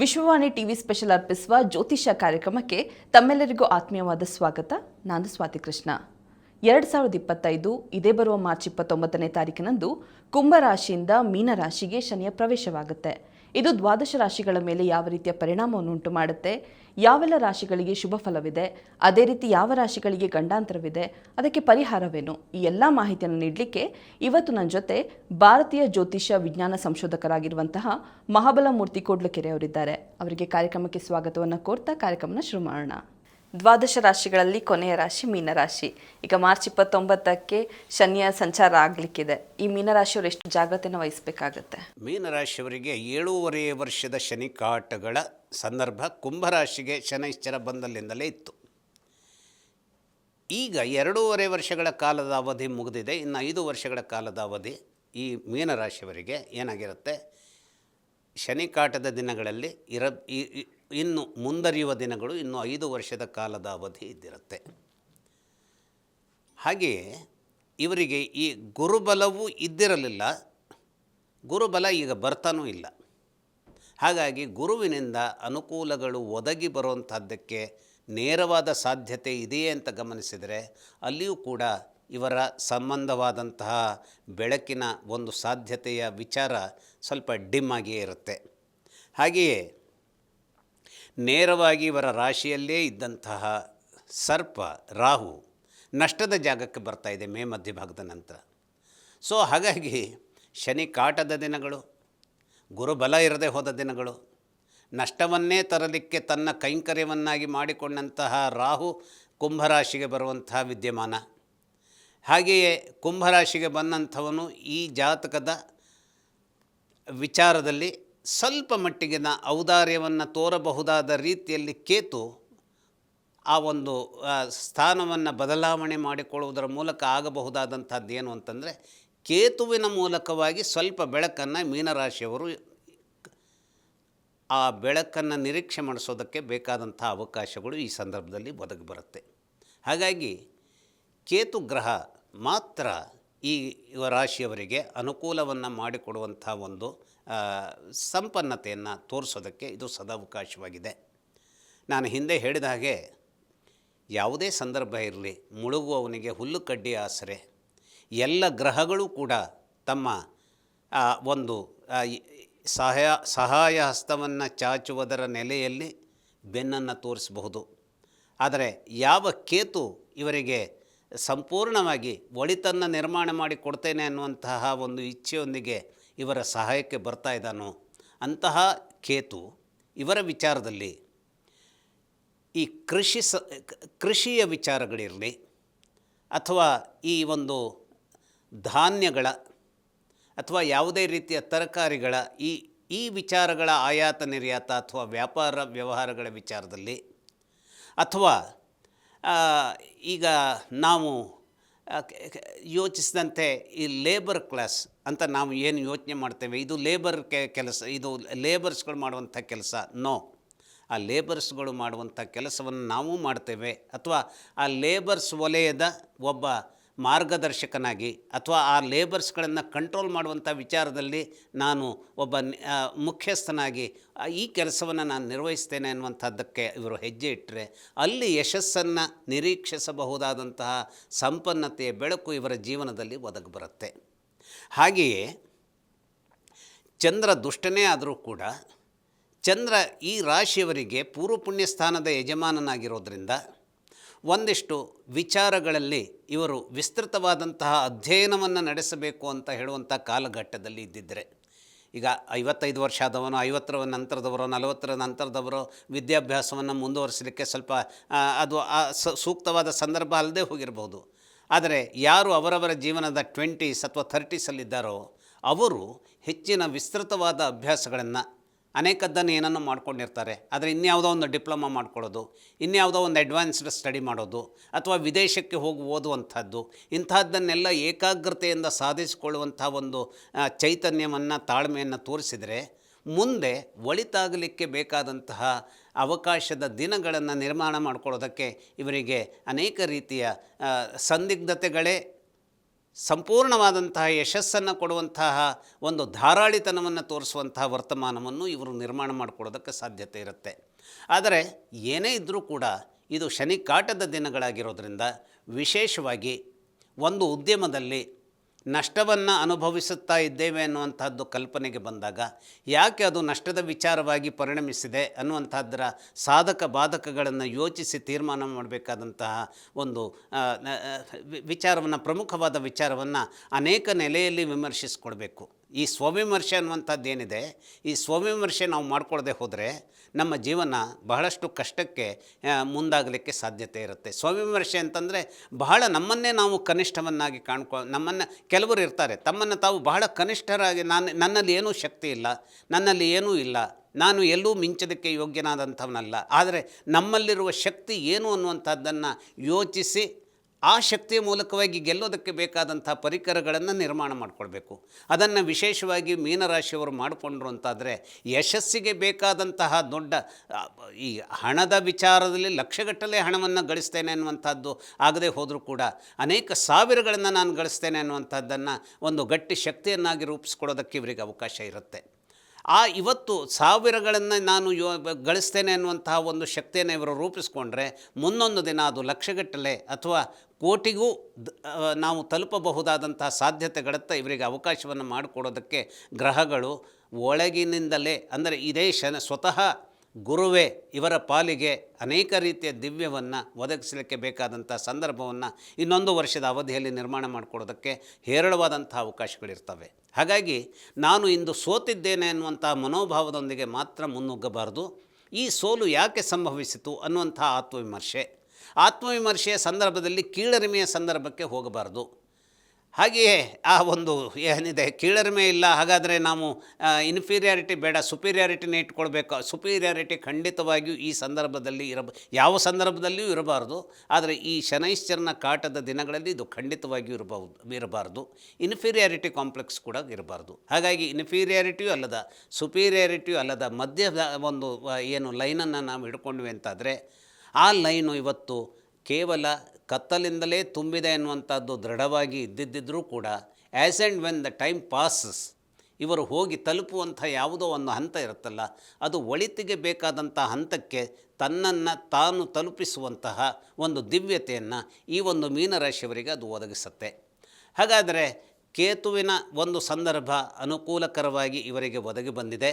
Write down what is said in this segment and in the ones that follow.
Vishwavani TV special ಅರ್ಪಿಸುವ ಜ್ಯೋತಿಷ ಕಾರ್ಯಕ್ರಮಕ್ಕೆ ತಮ್ಮೆಲ್ಲರಿಗೂ ಆತ್ಮೀಯವಾದ ಸ್ವಾಗತ. ನಾನು ಸ್ವಾತಿ ಕೃಷ್ಣ. ಎರಡು ಸಾವಿರದ ಇಪ್ಪತ್ತೈದು, ಇದೇ ಬರುವ ಮಾರ್ಚ್ ಇಪ್ಪತ್ತೊಂಬತ್ತನೇ ತಾರೀಕಿನಂದು ಕುಂಭರಾಶಿಯಿಂದ ಮೀನರಾಶಿಗೆ ಶನಿಯ ಪ್ರವೇಶವಾಗುತ್ತೆ. ಇದು ದ್ವಾದಶ ರಾಶಿಗಳ ಮೇಲೆ ಯಾವ ರೀತಿಯ ಪರಿಣಾಮವನ್ನು ಉಂಟು ಮಾಡುತ್ತೆ? ಯಾವೆಲ್ಲ ರಾಶಿಗಳಿಗೆ ಶುಭ ಫಲವಿದೆ? ಅದೇ ರೀತಿ ಯಾವ ರಾಶಿಗಳಿಗೆ ಗಂಡಾಂತರವಿದೆ? ಅದಕ್ಕೆ ಪರಿಹಾರವೇನು? ಈ ಎಲ್ಲ ಮಾಹಿತಿಯನ್ನು ನೀಡಲಿಕ್ಕೆ ಇವತ್ತು ನನ್ನ ಜೊತೆ ಭಾರತೀಯ ಜ್ಯೋತಿಷ್ಯ ವಿಜ್ಞಾನ ಸಂಶೋಧಕರಾಗಿರುವಂತಹ ಮಹಾಬಲಮೂರ್ತಿ ಕೋಡ್ಲಕೆರೆ ಅವರಿದ್ದಾರೆ ಅವರಿಗೆ ಕಾರ್ಯಕ್ರಮಕ್ಕೆ ಸ್ವಾಗತವನ್ನು ಕೋರ್ತಾ ಕಾರ್ಯಕ್ರಮನ ಶುರು ಮಾಡೋಣ. ದ್ವಾದಶ ರಾಶಿಗಳಲ್ಲಿ ಕೊನೆಯ ರಾಶಿ ಮೀನರಾಶಿ. ಈಗ ಮಾರ್ಚ್ ಇಪ್ಪತ್ತೊಂಬತ್ತಕ್ಕೆ ಶನಿಯ ಸಂಚಾರ ಆಗಲಿಕ್ಕಿದೆ. ಈ ಮೀನರಾಶಿಯವರು ಎಷ್ಟು ಜಾಗ್ರತೆಯನ್ನು ವಹಿಸಬೇಕಾಗತ್ತೆ? ಮೀನರಾಶಿಯವರಿಗೆ ಏಳೂವರೆ ವರ್ಷದ ಶನಿ ಕಾಟಗಳ ಸಂದರ್ಭ ಕುಂಭರಾಶಿಗೆ ಶನೈಶ್ಚರ ಬಂದಲ್ಲಿಂದಲೇ ಇತ್ತು. ಈಗ ಎರಡೂವರೆ ವರ್ಷಗಳ ಕಾಲದ ಅವಧಿ ಮುಗಿದಿದೆ. ಇನ್ನು ಐದು ವರ್ಷಗಳ ಕಾಲದ ಅವಧಿ ಈ ಮೀನರಾಶಿಯವರಿಗೆ ಏನಾಗಿರುತ್ತೆ? ಶನಿ ಕಾಟದ ದಿನಗಳಲ್ಲಿ ಇರ ಇನ್ನು ಮುಂದರಿಯುವ ದಿನಗಳು ಇನ್ನು ಐದು ವರ್ಷದ ಕಾಲದ ಅವಧಿ ಇದ್ದಿರುತ್ತೆ. ಹಾಗೆಯೇ ಇವರಿಗೆ ಈ ಗುರುಬಲವೂ ಇದ್ದಿರಲಿಲ್ಲ. ಗುರುಬಲ ಈಗ ಬರ್ತಾನೂ ಇಲ್ಲ. ಹಾಗಾಗಿ ಗುರುವಿನಿಂದ ಅನುಕೂಲಗಳು ಒದಗಿ ಬರುವಂಥದ್ದಕ್ಕೆ ನೇರವಾದ ಸಾಧ್ಯತೆ ಇದೆಯೇ ಅಂತ ಗಮನಿಸಿದರೆ ಅಲ್ಲಿಯೂ ಕೂಡ ಇವರ ಸಂಬಂಧವಾದಂತಹ ಬೆಳಕಿನ ಒಂದು ಸಾಧ್ಯತೆಯ ವಿಚಾರ ಸ್ವಲ್ಪ ಡಿಮ್ ಆಗಿಯೇ ಇರುತ್ತೆ. ಹಾಗೆಯೇ ನೇರವಾಗಿ ಇವರ ರಾಶಿಯಲ್ಲೇ ಇದ್ದಂತಹ ಸರ್ಪ, ರಾಹು ನಷ್ಟದ ಜಾಗಕ್ಕೆ ಬರ್ತಾ ಇದೆ ಮೇ ಮಧ್ಯಭಾಗದ ನಂತರ. ಸೊ, ಹಾಗಾಗಿ ಶನಿ ಕಾಟದ ದಿನಗಳು ಗುರುಬಲ ಇರದೆ ಹೋದ ದಿನಗಳು, ನಷ್ಟವನ್ನೇ ತರಲಿಕ್ಕೆ ತನ್ನ ಕೈಂಕರ್ಯವನ್ನಾಗಿ ಮಾಡಿಕೊಂಡಂತಹ ರಾಹು ಕುಂಭರಾಶಿಗೆ ಬರುವಂತಹ ವಿದ್ಯಮಾನ. ಹಾಗೆಯೇ ಕುಂಭರಾಶಿಗೆ ಬಂದಂಥವನು ಈ ಜಾತಕದ ವಿಚಾರದಲ್ಲಿ ಸ್ವಲ್ಪ ಮಟ್ಟಿಗಿನ ಔದಾರ್ಯವನ್ನು ತೋರಬಹುದಾದ ರೀತಿಯಲ್ಲಿ ಕೇತು ಆ ಒಂದು ಸ್ಥಾನವನ್ನು ಬದಲಾವಣೆ ಮಾಡಿಕೊಳ್ಳುವುದರ ಮೂಲಕ ಆಗಬಹುದಾದಂಥದ್ದು ಏನು ಅಂತಂದರೆ ಕೇತುವಿನ ಮೂಲಕವಾಗಿ ಸ್ವಲ್ಪ ಬೆಳಕನ್ನು ಮೀನರಾಶಿಯವರು ಆ ಬೆಳಕನ್ನು ನಿರೀಕ್ಷೆ ಮಾಡಿಸೋದಕ್ಕೆ ಬೇಕಾದಂಥ ಅವಕಾಶಗಳು ಈ ಸಂದರ್ಭದಲ್ಲಿ ಒದಗಿ ಬರುತ್ತೆ. ಹಾಗಾಗಿ ಕೇತು ಗ್ರಹ ಮಾತ್ರ ಈ ರಾಶಿಯವರಿಗೆ ಅನುಕೂಲವನ್ನು ಮಾಡಿಕೊಡುವಂಥ ಒಂದು ಸಂಪನ್ನತೆಯನ್ನು ತೋರಿಸೋದಕ್ಕೆ ಇದು ಸದಾವಕಾಶವಾಗಿದೆ. ನಾನು ಹಿಂದೆ ಹೇಳಿದ ಹಾಗೆ ಯಾವುದೇ ಸಂದರ್ಭ ಇರಲಿ, ಮುಳುಗುವವನಿಗೆ ಹುಲ್ಲು ಕಡ್ಡಿ ಆಸರೆ, ಎಲ್ಲ ಗ್ರಹಗಳು ಕೂಡ ತಮ್ಮ ಒಂದು ಸಹಾಯ ಸಹಾಯ ಹಸ್ತವನ್ನು ಚಾಚುವುದರ ನೆಲೆಯಲ್ಲಿ ಬೆನ್ನನ್ನು ತೋರಿಸಬಹುದು. ಆದರೆ ಯಾವ ಕೇತು ಇವರಿಗೆ ಸಂಪೂರ್ಣವಾಗಿ ಒಳಿತನ್ನು ನಿರ್ಮಾಣ ಮಾಡಿ ಕೊಡ್ತೇನೆ ಅನ್ನುವಂತಹ ಒಂದು ಇಚ್ಛೆಯೊಂದಿಗೆ ಇವರ ಸಹಾಯಕ್ಕೆ ಬರ್ತಾ ಇದ್ದಾನೋ ಅಂತಹ ಕೇತು ಇವರ ವಿಚಾರದಲ್ಲಿ ಈ ಕೃಷಿ ಸ, ಕೃಷಿಯ ವಿಚಾರಗಳಿರಲಿ ಅಥವಾ ಈ ಒಂದು ಧಾನ್ಯಗಳ ಅಥವಾ ಯಾವುದೇ ರೀತಿಯ ತರಕಾರಿಗಳ ಈ ಈ ವಿಚಾರಗಳ ಆಯಾತ ನಿರ್ಯಾತ ಅಥವಾ ವ್ಯಾಪಾರ ವ್ಯವಹಾರಗಳ ವಿಚಾರದಲ್ಲಿ ಅಥವಾ ಈಗ ನಾವು ಯೋಚಿಸಿದಂತೆ ಈ ಲೇಬರ್ ಕ್ಲಾಸ್ ಅಂತ ನಾವು ಏನು ಯೋಚನೆ ಮಾಡ್ತೇವೆ? ಇದು ಲೇಬರ್ ಕೆ, ಕೆಲಸ, ಇದು ಲೇಬರ್ಸ್ಗಳು ಮಾಡುವಂಥ ಕೆಲಸ? ನೋ ಆ ಲೇಬರ್ಸ್ಗಳು ಮಾಡುವಂಥ ಕೆಲಸವನ್ನು ನಾವು ಮಾಡ್ತೇವೆ. ಅಥವಾ ಆ ಲೇಬರ್ಸ್ ವಲಯದ ಒಬ್ಬ ಮಾರ್ಗದರ್ಶಕನಾಗಿ ಅಥವಾ ಆ ಲೇಬರ್ಸ್ಗಳನ್ನು ಕಂಟ್ರೋಲ್ ಮಾಡುವಂಥ ವಿಚಾರದಲ್ಲಿ ನಾನು ಒಬ್ಬ ಮುಖ್ಯಸ್ಥನಾಗಿ ಈ ಕೆಲಸವನ್ನು ನಾನು ನಿರ್ವಹಿಸ್ತೇನೆ ಅನ್ನುವಂಥದ್ದಕ್ಕೆ ಇವರು ಹೆಜ್ಜೆ ಇಟ್ಟರೆ ಅಲ್ಲಿ ಯಶಸ್ಸನ್ನು ನಿರೀಕ್ಷಿಸಬಹುದಾದಂತಹ ಸಂಪನ್ನತೆಯ ಬೆಳಕು ಇವರ ಜೀವನದಲ್ಲಿ ಒದಗಿ ಬರುತ್ತೆ. ಹಾಗೆಯೇ ಚಂದ್ರ ದುಷ್ಟನೇ ಆದರೂ ಕೂಡ ಚಂದ್ರ ಈ ರಾಶಿಯವರಿಗೆ ಪೂರ್ವ ಪುಣ್ಯ ಸ್ಥಾನದ ಯಜಮಾನನಾಗಿರೋದ್ರಿಂದ ಒಂದಿಷ್ಟು ವಿಚಾರಗಳಲ್ಲಿ ಇವರು ವಿಸ್ತೃತವಾದಂತಹ ಅಧ್ಯಯನವನ್ನು ನಡೆಸಬೇಕು ಅಂತ ಹೇಳುವಂಥ ಕಾಲಘಟ್ಟದಲ್ಲಿ ಇದ್ದಿದ್ದರೆ, ಈಗ ಐವತ್ತೈದು ವರ್ಷ ಆದವನು, ಐವತ್ತರ ನಂತರದವರು, ನಲವತ್ತರ ನಂತರದವರು ವಿದ್ಯಾಭ್ಯಾಸವನ್ನು ಮುಂದುವರಿಸಲಿಕ್ಕೆ ಸ್ವಲ್ಪ ಅದು ಸೂಕ್ತವಾದ ಸಂದರ್ಭ ಅಲ್ಲದೆ ಹೋಗಿರಬಹುದು ಆದರೆ ಯಾರು ಅವರವರ ಜೀವನದ ಟ್ವೆಂಟೀಸ್ ಅಥವಾ ಥರ್ಟೀಸಲ್ಲಿದ್ದಾರೋ, ಅವರು ಹೆಚ್ಚಿನ ವಿಸ್ತೃತವಾದ ಅಭ್ಯಾಸಗಳನ್ನು ಅನೇಕದ್ದನ್ನು ಏನನ್ನು ಮಾಡ್ಕೊಂಡಿರ್ತಾರೆ. ಆದರೆ ಇನ್ಯಾವುದೋ ಒಂದು ಡಿಪ್ಲೊಮಾ ಮಾಡ್ಕೊಳ್ಳೋದು, ಇನ್ಯಾವುದೋ ಒಂದು ಅಡ್ವಾನ್ಸ್ಡ್ ಸ್ಟಡಿ ಮಾಡೋದು, ಅಥವಾ ವಿದೇಶಕ್ಕೆ ಹೋಗಿ ಓದುವಂಥದ್ದು, ಇಂಥದ್ದನ್ನೆಲ್ಲ ಏಕಾಗ್ರತೆಯಿಂದ ಸಾಧಿಸಿಕೊಳ್ಳುವಂಥ ಒಂದು ಚೈತನ್ಯವನ್ನು, ತಾಳ್ಮೆಯನ್ನು ತೋರಿಸಿದರೆ ಮುಂದೆ ಒಳಿತಾಗಲಿಕ್ಕೆ ಬೇಕಾದಂತಹ ಅವಕಾಶದ ದಿನಗಳನ್ನು ನಿರ್ಮಾಣ ಮಾಡಿಕೊಳ್ಳೋದಕ್ಕೆ ಇವರಿಗೆ ಅನೇಕ ರೀತಿಯ ಸಂದಿಗ್ಧತೆಗಳೇ ಸಂಪೂರ್ಣವಾದಂತಹ ಯಶಸ್ಸನ್ನು ಕೊಡುವಂತಹ ಒಂದು ಧಾರಾಳಿತನವನ್ನು ತೋರಿಸುವಂತಹ ವರ್ತಮಾನವನ್ನು ಇವರು ನಿರ್ಮಾಣ ಮಾಡಿಕೊಡೋದಕ್ಕೆ ಸಾಧ್ಯತೆ ಇರುತ್ತೆ. ಆದರೆ ಏನೇ ಇದ್ದರೂ ಕೂಡ ಇದು ಶನಿ ಕಾಟದ ದಿನಗಳಾಗಿರೋದ್ರಿಂದ ವಿಶೇಷವಾಗಿ ಒಂದು ಉದ್ಯಮದಲ್ಲಿ ನಷ್ಟವನ್ನು ಅನುಭವಿಸುತ್ತಾ ಇದ್ದೇವೆ ಅನ್ನುವಂಥದ್ದು ಕಲ್ಪನೆಗೆ ಬಂದಾಗ ಯಾಕೆ ಅದು ನಷ್ಟದ ವಿಚಾರವಾಗಿ ಪರಿಣಮಿಸಿದೆ ಅನ್ನುವಂಥದ್ದರ ಸಾಧಕ ಬಾಧಕಗಳನ್ನು ಯೋಚಿಸಿ ತೀರ್ಮಾನ ಮಾಡಬೇಕಾದಂತಹ ಒಂದು ವಿಚಾರವನ್ನು, ಪ್ರಮುಖವಾದ ವಿಚಾರವನ್ನು ಅನೇಕ ನೆಲೆಯಲ್ಲಿ ವಿಮರ್ಶಿಸಿಕೊಡ್ಬೇಕು. ಈ ಸ್ವವಿಮರ್ಶೆ ಅನ್ನುವಂಥದ್ದು ಏನಿದೆ ಈ ಸ್ವವಿಮರ್ಶೆ ನಾವು ಮಾಡ್ಕೊಳ್ಳದೆ ಹೋದರೆ ನಮ್ಮ ಜೀವನ ಬಹಳಷ್ಟು ಕಷ್ಟಕ್ಕೆ ಮುಂದಾಗಲಿಕ್ಕೆ ಸಾಧ್ಯತೆ ಇರುತ್ತೆ. ಸ್ವವಿಮರ್ಶೆ ಅಂತಂದರೆ ಬಹಳ ನಮ್ಮನ್ನೇ ನಾವು ಕನಿಷ್ಠವನ್ನಾಗಿ ಕಾಣ್ಕೊ, ನಮ್ಮನ್ನು ಕೆಲವರು ಇರ್ತಾರೆ, ತಮ್ಮನ್ನು ತಾವು ಬಹಳ ಕನಿಷ್ಠರಾಗಿ ನಾನು, ನನ್ನಲ್ಲಿ ಏನೂ ಶಕ್ತಿ ಇಲ್ಲ, ನನ್ನಲ್ಲಿ ಏನೂ ಇಲ್ಲ, ನಾನು ಎಲ್ಲೂ ಮಿಂಚೋದಕ್ಕೆ ಯೋಗ್ಯನಾದಂಥವನಲ್ಲ. ಆದರೆ ನಮ್ಮಲ್ಲಿರುವ ಶಕ್ತಿ ಏನು ಅನ್ನುವಂಥದ್ದನ್ನು ಯೋಚಿಸಿ ಆ ಶಕ್ತಿಯ ಮೂಲಕವಾಗಿ ಗೆಲ್ಲೋದಕ್ಕೆ ಬೇಕಾದಂಥ ಪರಿಕರಗಳನ್ನು ನಿರ್ಮಾಣ ಮಾಡಿಕೊಳ್ಬೇಕು. ಅದನ್ನು ವಿಶೇಷವಾಗಿ ಮೀನರಾಶಿಯವರು ಮಾಡಿಕೊಂಡ್ರು ಅಂತಾದರೆ ಯಶಸ್ಸಿಗೆ ಬೇಕಾದಂತಹ ದೊಡ್ಡ ಈ ಹಣದ ವಿಚಾರದಲ್ಲಿ ಲಕ್ಷಗಟ್ಟಲೆ ಹಣವನ್ನು ಗಳಿಸ್ತೇನೆ ಅನ್ನುವಂಥದ್ದು ಆಗದೆ ಹೋದರೂ ಕೂಡ ಅನೇಕ ಸಾವಿರಗಳನ್ನು ನಾನು ಗಳಿಸ್ತೇನೆ ಅನ್ನುವಂಥದ್ದನ್ನು ಒಂದು ಗಟ್ಟಿ ಶಕ್ತಿಯನ್ನಾಗಿ ರೂಪಿಸ್ಕೊಡೋದಕ್ಕೆ ಇವರಿಗೆ ಅವಕಾಶ ಇರುತ್ತೆ. ಆ ಇವತ್ತು ಸಾವಿರಗಳನ್ನು ನಾನು ಯೋ ಗಳಿಸ್ತೇನೆ ಅನ್ನುವಂತಹ ಒಂದು ಶಕ್ತಿಯನ್ನು ಇವರು ರೂಪಿಸ್ಕೊಂಡ್ರೆ ಮುಂದೊಂದು ದಿನ ಅದು ಲಕ್ಷಗಟ್ಟಲೆ ಅಥವಾ ಕೋಟಿಗೂ ನಾವು ತಲುಪಬಹುದಾದಂತಹ ಸಾಧ್ಯತೆಗಳತ್ತ ಇವರಿಗೆ ಅವಕಾಶವನ್ನು ಮಾಡಿಕೊಡೋದಕ್ಕೆ ಗ್ರಹಗಳು ಒಳಗಿನಿಂದಲೇ ಅಂದರೆ ಇದೇ ಶನ ಸ್ವತಃ ಗುರುವೇ, ಇವರ ಪಾಲಿಗೆ ಅನೇಕ ರೀತಿಯ ದಿವ್ಯವನ್ನು ಒದಗಿಸಲಿಕ್ಕೆ ಬೇಕಾದಂಥ ಸಂದರ್ಭವನ್ನು ಇನ್ನೊಂದು ವರ್ಷದ ಅವಧಿಯಲ್ಲಿ ನಿರ್ಮಾಣ ಮಾಡಿಕೊಡೋದಕ್ಕೆ ಹೇರಳವಾದಂಥ ಅವಕಾಶಗಳಿರ್ತವೆ. ಹಾಗಾಗಿ ನಾನು ಇಂದು ಸೋತಿದ್ದೇನೆ ಅನ್ನುವಂಥ ಮನೋಭಾವದೊಂದಿಗೆ ಮಾತ್ರ ಮುನ್ನುಗ್ಗಬಾರದು. ಈ ಸೋಲು ಯಾಕೆ ಸಂಭವಿಸಿತು ಅನ್ನುವಂಥ ಆತ್ಮವಿಮರ್ಶೆ. ಆತ್ಮವಿಮರ್ಶೆಯ ಸಂದರ್ಭದಲ್ಲಿ ಕೀಳರಿಮೆಯ ಸಂದರ್ಭಕ್ಕೆ ಹೋಗಬಾರದು. ಹಾಗೆಯೇ ಆ ಒಂದು ಏನಿದೆ, ಕೀಳರಿಮೆ ಇಲ್ಲ. ಹಾಗಾದರೆ ನಾವು ಇನ್ಫೀರಿಯಾರಿಟಿ ಬೇಡ ಸುಪೀರಿಯಾರಿಟಿನೇ ಇಟ್ಕೊಳ್ಬೇಕು. ಸುಪೀರಿಯಾರಿಟಿ ಖಂಡಿತವಾಗಿಯೂ ಈ ಸಂದರ್ಭದಲ್ಲಿ ಇರಬ, ಯಾವ ಸಂದರ್ಭದಲ್ಲಿಯೂ ಇರಬಾರ್ದು. ಆದರೆ ಈ ಶನೈಶ್ಚರನ ಕಾಟದ ದಿನಗಳಲ್ಲಿ ಇದು ಖಂಡಿತವಾಗಿಯೂ ಇರಬಹುದು, ಇರಬಾರ್ದು. ಇನ್ಫೀರಿಯಾರಿಟಿ ಕಾಂಪ್ಲೆಕ್ಸ್ ಕೂಡ ಇರಬಾರ್ದು. ಹಾಗಾಗಿ ಇನ್ಫೀರಿಯಾರಿಟಿಯೂ ಅಲ್ಲದ ಸುಪೀರಿಯಾರಿಟಿಯೂ ಅಲ್ಲದ ಮಧ್ಯದ ಒಂದು ಏನು ಲೈನನ್ನು ನಾವು ಹಿಡ್ಕೊಂಡ್ವಿ ಅಂತಾದರೆ, ಆ ಲೈನು ಇವತ್ತು ಕೇವಲ ಕತ್ತಲಿಂದಲೇ ತುಂಬಿದೆ ಎನ್ನುವಂಥದ್ದು ದೃಢವಾಗಿ ಇದ್ದಿದ್ದರೂ ಕೂಡ as and when the time passes ಇವರು ಹೋಗಿ ತಲುಪುವಂಥ ಯಾವುದೋ ಒಂದು ಹಂತ ಇರುತ್ತಲ್ಲ, ಅದು ಒಳಿತಿಗೆ ಬೇಕಾದಂಥ ಹಂತಕ್ಕೆ ತನ್ನನ್ನು ತಾನು ತಲುಪಿಸುವಂತಹ ಒಂದು ದಿವ್ಯತೆಯನ್ನು ಈ ಒಂದು ಮೀನರಾಶಿಯವರಿಗೆ ಅದು ಒದಗಿಸುತ್ತೆ. ಹಾಗಾದರೆ ಕೇತುವಿನ ಒಂದು ಸಂದರ್ಭ ಅನುಕೂಲಕರವಾಗಿ ಇವರಿಗೆ ಒದಗಿ ಬಂದಿದೆ.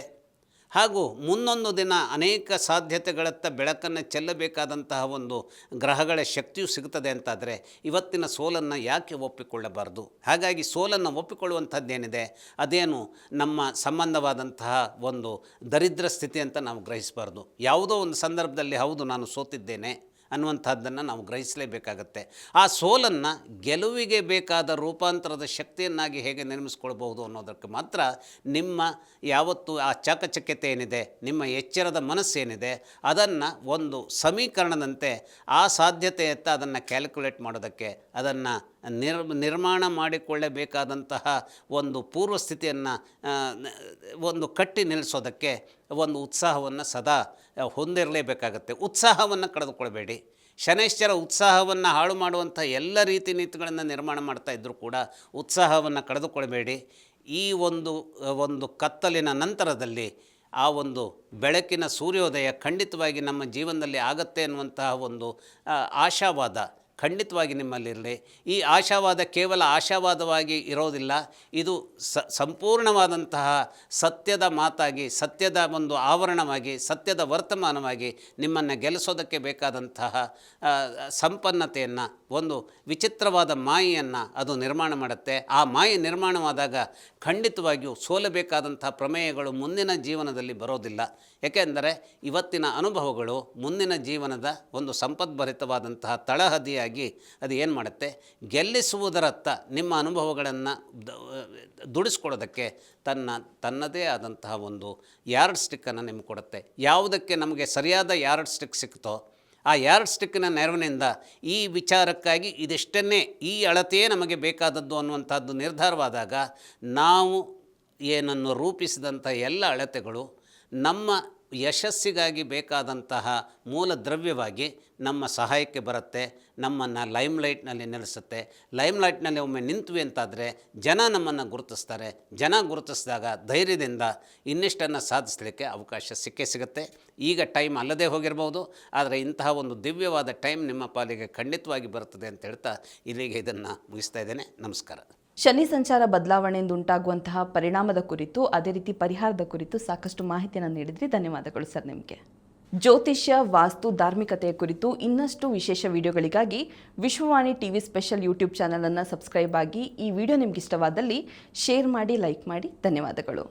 ಹಾಗೂ ಮುಂದೊಂದು ದಿನ ಅನೇಕ ಸಾಧ್ಯತೆಗಳತ್ತ ಬೆಳಕನ್ನು ಚೆಲ್ಲಬೇಕಾದಂತಹ ಒಂದು ಗ್ರಹಗಳ ಶಕ್ತಿಯು ಸಿಗುತ್ತದೆ ಅಂತಾದರೆ ಇವತ್ತಿನ ಸೋಲನ್ನು ಯಾಕೆ ಒಪ್ಪಿಕೊಳ್ಳಬಾರ್ದು? ಹಾಗಾಗಿ ಸೋಲನ್ನು ಒಪ್ಪಿಕೊಳ್ಳುವಂಥದ್ದೇನಿದೆ? ಅದೇನು ನಮ್ಮ ಸಂಬಂಧವಾದಂತಹ ಒಂದು ದರಿದ್ರ ಸ್ಥಿತಿ ಅಂತ ನಾವು ಗ್ರಹಿಸಬಾರ್ದು. ಯಾವುದೋ ಒಂದು ಸಂದರ್ಭದಲ್ಲಿ ಹೌದು, ನಾನು ಸೋತಿದ್ದೇನೆ. ಅನ್ನುವಂಥದ್ದನ್ನು ನಾವು ಗ್ರಹಿಸಲೇಬೇಕಾಗತ್ತೆ. ಆ ಸೋಲನ್ನು ಗೆಲುವಿಗೆ ಬೇಕಾದ ರೂಪಾಂತರದ ಶಕ್ತಿಯನ್ನಾಗಿ ಹೇಗೆ ನಿರ್ಮಿಸ್ಕೊಳ್ಬಹುದು ಅನ್ನೋದಕ್ಕೆ ಮಾತ್ರ ನಿಮ್ಮ ಯಾವತ್ತು ಆ ಚಾಕಚಕ್ಯತೆ ಏನಿದೆ, ನಿಮ್ಮ ಎಚ್ಚರದ ಮನಸ್ಸೇನಿದೆ ಅದನ್ನು ಒಂದು ಸಮೀಕರಣದಂತೆ ಆ ಸಾಧ್ಯತೆಯತ್ತ ಅದನ್ನು ಕ್ಯಾಲ್ಕುಲೇಟ್ ಮಾಡೋದಕ್ಕೆ, ಅದನ್ನು ನಿರ್, ನಿರ್ಮಾಣ ಮಾಡಿಕೊಳ್ಳಬೇಕಾದಂತಹ ಒಂದು ಪೂರ್ವಸ್ಥಿತಿಯನ್ನು ಒಂದು ಕಟ್ಟಿ ನಿಲ್ಲಿಸೋದಕ್ಕೆ ಒಂದು ಉತ್ಸಾಹವನ್ನು ಸದಾ ಹೊಂದಿರಲೇಬೇಕಾಗತ್ತೆ. ಉತ್ಸಾಹವನ್ನು ಕಳೆದುಕೊಳ್ಬೇಡಿ. ಶನೈಶ್ಚರ ಉತ್ಸಾಹವನ್ನು ಹಾಳು ಮಾಡುವಂಥ ಎಲ್ಲ ರೀತಿ ನೀತಿಗಳನ್ನು ನಿರ್ಮಾಣ ಮಾಡ್ತಾ ಇದ್ದರೂ ಕೂಡ ಉತ್ಸಾಹವನ್ನು ಕಳೆದುಕೊಳ್ಬೇಡಿ. ಈ ಒಂದು ಒಂದು ಕತ್ತಲಿನ ನಂತರದಲ್ಲಿ ಆ ಒಂದು ಬೆಳಕಿನ ಸೂರ್ಯೋದಯ ಖಂಡಿತವಾಗಿ ನಮ್ಮ ಜೀವನದಲ್ಲಿ ಆಗತ್ತೆ ಅನ್ನುವಂತಹ ಒಂದು ಆಶಾವಾದ ಖಂಡಿತವಾಗಿ ನಿಮ್ಮಲ್ಲಿರಲಿ. ಈ ಆಶಾವಾದ ಕೇವಲ ಆಶಾವಾದವಾಗಿ ಇರೋದಿಲ್ಲ. ಇದು ಸ, ಸಂಪೂರ್ಣವಾದಂತಹ ಸತ್ಯದ ಮಾತಾಗಿ, ಸತ್ಯದ ಒಂದು ಆವರಣವಾಗಿ, ಸತ್ಯದ ವರ್ತಮಾನವಾಗಿ ನಿಮ್ಮನ್ನು ಗೆಲ್ಲಿಸೋದಕ್ಕೆ ಬೇಕಾದಂತಹ ಸಂಪನ್ನತೆಯನ್ನು, ಒಂದು ವಿಚಿತ್ರವಾದ ಮಾಯೆಯನ್ನು ಅದು ನಿರ್ಮಾಣ ಮಾಡುತ್ತೆ. ಆ ಮಾಯೆ ನಿರ್ಮಾಣವಾದಾಗ ಖಂಡಿತವಾಗಿಯೂ ಸೋಲಬೇಕಾದಂತಹ ಪ್ರಮೇಯಗಳು ಮುಂದಿನ ಜೀವನದಲ್ಲಿ ಬರೋದಿಲ್ಲ. ಏಕೆಂದರೆ ಇವತ್ತಿನ ಅನುಭವಗಳು ಮುಂದಿನ ಜೀವನದ ಒಂದು ಸಂಪದ್ಭರಿತವಾದಂತಹ ತಳಹದಿಯಾಗಿ ಅದು ಏನು ಮಾಡುತ್ತೆ? ಗೆಲ್ಲಿಸುವುದರತ್ತ ನಿಮ್ಮ ಅನುಭವಗಳನ್ನು ದುಡಿಸ್ಕೊಳ್ಳೋದಕ್ಕೆ ತನ್ನ, ತನ್ನದೇ ಆದಂತಹ ಒಂದು ಯಾರ್ಡ್ ಸ್ಟಿಕ್ಕನ್ನು ನಿಮ್ಗೆ ಕೊಡುತ್ತೆ. ಯಾವುದಕ್ಕೆ ನಮಗೆ ಸರಿಯಾದ ಯಾರ್ಡ್ ಸ್ಟಿಕ್ ಸಿಕ್ತೋ ಆ ಯಾರ್ಡ್ ಸ್ಟಿಕ್ಕಿನ ನೆರವಿನಿಂದ ಈ ವಿಚಾರಕ್ಕಾಗಿ ಇದಿಷ್ಟನ್ನೇ ಈ ಅಳತೆಯೇ ನಮಗೆ ಬೇಕಾದದ್ದು ಅನ್ನುವಂಥದ್ದು ನಿರ್ಧಾರವಾದಾಗ ನಾವು ಏನನ್ನು ರೂಪಿಸಿದಂಥ ಎಲ್ಲ ಅಳತೆಗಳು ನಮ್ಮ ಯಶಸ್ಸಿಗಾಗಿ ಬೇಕಾದಂತಹ ಮೂಲ ದ್ರವ್ಯವಾಗಿ ನಮ್ಮ ಸಹಾಯಕ್ಕೆ ಬರುತ್ತೆ, ನಮ್ಮನ್ನು ಲೈಮ್ಲೈಟ್ನಲ್ಲಿ ನಿಲ್ಲಿಸುತ್ತೆ. ಲೈಮ್ಲೈಟ್ನಲ್ಲಿ ಒಮ್ಮೆ ನಿಂತ್ವಿ ಅಂತಾದರೆ ಜನ ನಮ್ಮನ್ನು ಗುರುತಿಸ್ತಾರೆ. ಜನ ಗುರುತಿಸಿದಾಗ ಧೈರ್ಯದಿಂದ ಇನ್ನಿಷ್ಟನ್ನು ಸಾಧಿಸಲಿಕ್ಕೆ ಅವಕಾಶ ಸಿಕ್ಕೇ ಸಿಗುತ್ತೆ. ಈಗ ಟೈಮ್ ಅಲ್ಲದೆ ಹೋಗಿರ್ಬೋದು, ಆದರೆ ಇಂತಹ ಒಂದು ದಿವ್ಯವಾದ ಟೈಮ್ ನಿಮ್ಮ ಪಾಲಿಗೆ ಖಂಡಿತವಾಗಿ ಬರುತ್ತದೆ ಅಂತ ಹೇಳ್ತಾ ಇಲ್ಲಿಗೆ ಇದನ್ನು ಮುಗಿಸ್ತಾ ಇದ್ದೇನೆ. ನಮಸ್ಕಾರ. ಶನಿ ಸಂಚಾರ ಬದಲಾವಣೆಯಿಂದ ಉಂಟಾಗುವಂತಹ ಪರಿಣಾಮದ ಕುರಿತು, ಅದೇ ರೀತಿ ಪರಿಹಾರದ ಕುರಿತು ಸಾಕಷ್ಟು ಮಾಹಿತಿಯನ್ನು ನೀಡಿದ್ರಿ. ಧನ್ಯವಾದಗಳು ಸರ್ ನಿಮಗೆ. ಜ್ಯೋತಿಷ್ಯ, ವಾಸ್ತು, ಧಾರ್ಮಿಕತೆಯ ಕುರಿತು ಇನ್ನಷ್ಟು ವಿಶೇಷ ವಿಡಿಯೋಗಳಿಗಾಗಿ ವಿಶ್ವವಾಣಿ ಟಿವಿ ಸ್ಪೆಷಲ್ ಯೂಟ್ಯೂಬ್ ಚಾನಲನ್ನು ಸಬ್ಸ್ಕ್ರೈಬ್ ಆಗಿ ಈ ವಿಡಿಯೋ ನಿಮ್ಗೆ ಇಷ್ಟವಾದಲ್ಲಿ ಶೇರ್ ಮಾಡಿ, ಲೈಕ್ ಮಾಡಿ. ಧನ್ಯವಾದಗಳು.